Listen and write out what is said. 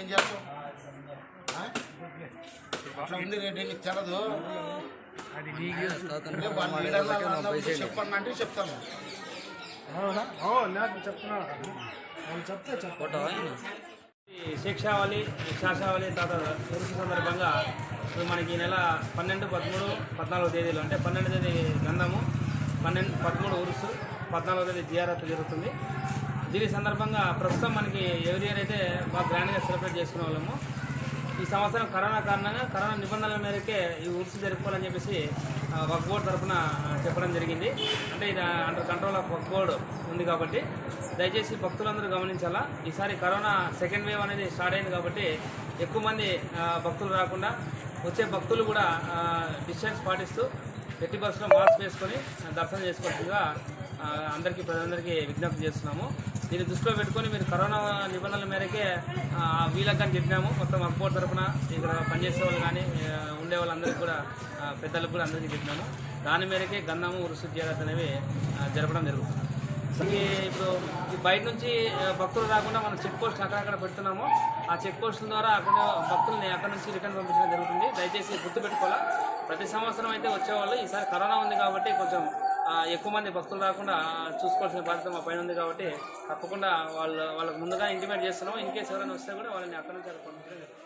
ఏం చేస్తావు? అట్లా ఉంది రేట్ నీకు తెలదు చెప్పండి చెప్తాను. శిక్షావళి శాసావళి తర్వాత ఉరుసు సందర్భంగా ఇప్పుడు మనకి ఈ నెల పన్నెండు పదమూడు పద్నాలుగో తేదీలు. అంటే పన్నెండు తేదీ గంధము పన్నెండు పదమూడు ఉరుసు పద్నాలుగో తేదీ జీఆర్ఎత్ జరుగుతుంది. దీని సందర్భంగా ప్రస్తుతం మనకి ఎవరి ఇయర్ అయితే బాగా గ్రాండ్గా సెలబ్రేట్ చేసుకునే వాళ్ళము. ఈ సంవత్సరం కరోనా కారణంగా కరోనా నిబంధనల మేరకే ఈ ఉరుసు జరుపుకోవాలని చెప్పేసి వక్ బోర్డు తరఫున చెప్పడం జరిగింది. అంటే ఇది under control of Waqf board ఉంది కాబట్టి దయచేసి భక్తులందరూ గమనించాలా? ఈసారి కరోనా సెకండ్ వేవ్ అనేది స్టార్ట్ అయింది కాబట్టి ఎక్కువ మంది భక్తులు రాకుండా వచ్చే భక్తులు కూడా డిస్టెన్స్ పాటిస్తూ ప్రతి బస్సులో మాస్క్ వేసుకొని దర్శనం చేసుకోవచ్చుగా అందరికీ ప్రజలందరికీ విజ్ఞప్తి చేస్తున్నాము. దీన్ని దృష్టిలో పెట్టుకొని మీరు కరోనా నిబంధనల మేరకే ఆ, వీళ్ళకి చెప్పినాము. మొత్తం అక్బోర్డ్ తరఫున ఇక్కడ పనిచేసే వాళ్ళు కానీ ఉండే వాళ్ళందరికీ కూడా పెద్దలకు కూడా అందరికీ చెప్పినాము. దాని మేరకే గంధము రుసు జాగ్రత్త అనేవి జరపడం జరుగుతుంది. ఇప్పుడు ఈ బయట నుంచి భక్తులు రాకుండా మనం చెక్ పోస్ట్ అక్కడక్కడ పెడుతున్నాము. ఆ చెక్ పోస్టుల ద్వారా అక్కడ భక్తుల్ని అక్కడ నుంచి రిటర్న్ పంపించడం జరుగుతుంది. దయచేసి గుర్తుపెట్టుకోవాలా? ప్రతి సంవత్సరం అయితే వచ్చేవాళ్ళు ఈసారి కరోనా ఉంది కాబట్టి కొంచెం ఎక్కువ మంది భక్తులు రాకుండా చూసుకోవాల్సిన బాధ్యత మా పైన ఉంది కాబట్టి తప్పకుండా వాళ్ళు వాళ్ళకు ముందుగా ఇంటిమేట్ చేస్తున్నాము ఇన్ కేసు ఎవరైనా వస్తే కూడా వాళ్ళని అక్కడ నుంచి అక్కడ పంపించడం జరుగుతుంది.